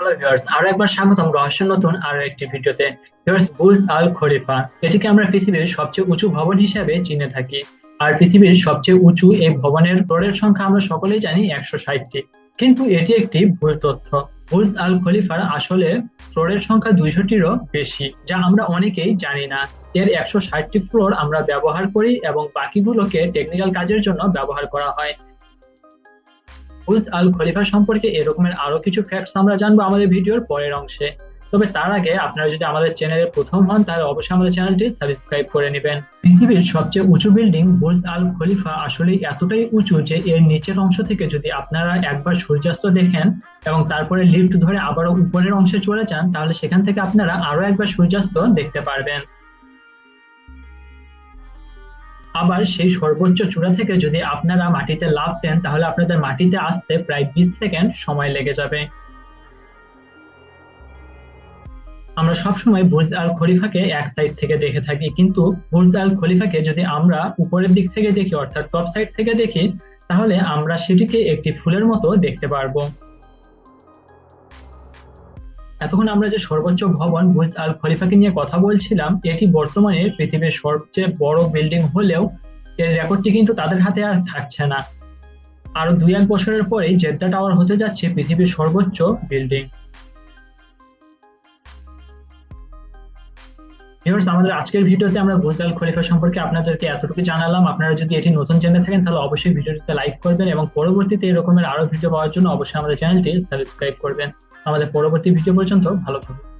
Hello viewers আরও একবার স্বাগতম নতুন আরও একটি ভিডিওতে। ভিউয়ার্স আল খলিফা, এটিকে আমরা পৃথিবীর সবচেয়ে উঁচু ভবন হিসেবে চিনে থাকি। আর পৃথিবীর সবচেয়ে উঁচু এই ভবনের ফ্লোরের সংখ্যা আমরা সকলেই জানি একশো ষাটটি। কিন্তু এটি একটি ভুল তথ্য। বুর্জ আল খলিফার আসলে ফ্লোরের সংখ্যা দুইশোটিরও বেশি, যা আমরা অনেকেই জানি না। এর একশো ষাটটি ফ্লোর আমরা ব্যবহার করি এবং বাকিগুলোকে টেকনিক্যাল কাজের জন্য ব্যবহার করা হয়। বুর্জ আল খলিফা সম্পর্কে এরকমের আরও কিছু ফ্যাক্টস আমরা জানব আমাদের ভিডিওর পরের অংশে। তবে তার আগে আপনারা যদি আমাদের চ্যানেলে প্রথম হন, তাহলে অবশ্যই আমাদের চ্যানেলটি সাবস্ক্রাইব করে নেবেন। পৃথিবীর সবচেয়ে উঁচু বিল্ডিং বুর্জ আল খলিফা আসলে এতটাই উঁচু যে এর নিচের অংশ থেকে যদি আপনারা একবার সূর্যাস্ত দেখেন এবং তারপরে লিফট ধরে আবারও উপরের অংশে চলে যান, তাহলে সেখান থেকে আপনারা আরও একবার সূর্যাস্ত দেখতে পারবেন। আবার সেই সর্বোচ্চ চূড়া থেকে যদি আপনারা মাটিতে লাফ দেন, তাহলে আপনাদের মাটিতে আসতে প্রায় বিশ সেকেন্ড সময় লেগে যাবে। আমরা সবসময় বুর্জ আল খলিফাকে এক সাইড থেকে দেখে থাকি, কিন্তু বুর্জ আল খলিফাকে যদি আমরা উপরের দিক থেকে দেখি, অর্থাৎ টপ সাইড থেকে দেখি, তাহলে আমরা সেটিকে একটি ফুলের মতো দেখতে পারব। এতক্ষণ আমরা যে সর্বোচ্চ ভবন বুজ আল খলিফাকে নিয়ে কথা বলছিলাম, এটি বর্তমানে পৃথিবীর সবচেয়ে বড় বিল্ডিং হলেও এর রেকর্ডটি কিন্তু তাদের হাতে আর থাকছে না। আরও দুই এক বছরের পরেই জেদ্দা টাওয়ার হতে যাচ্ছে পৃথিবীর সর্বোচ্চ বিল্ডিং ভিউয়ার্স আমাদের আজকের ভিডিওতে আমরা ভোজাল খলিফা সম্পর্কে আপনাদেরকে এতটুকু জানালাম। আপনারা যদি এটি নতুন জেনে থাকেন, তাহলে অবশ্যই ভিডিওটিতে লাইক করবেন এবং পরবর্তীতে এরকমের আরও ভিডিও পাওয়ার জন্য অবশ্যই আমাদের চ্যানেলটি সাবস্ক্রাইব করবেন। আমাদের পরবর্তী ভিডিও পর্যন্ত ভালো থাকুন।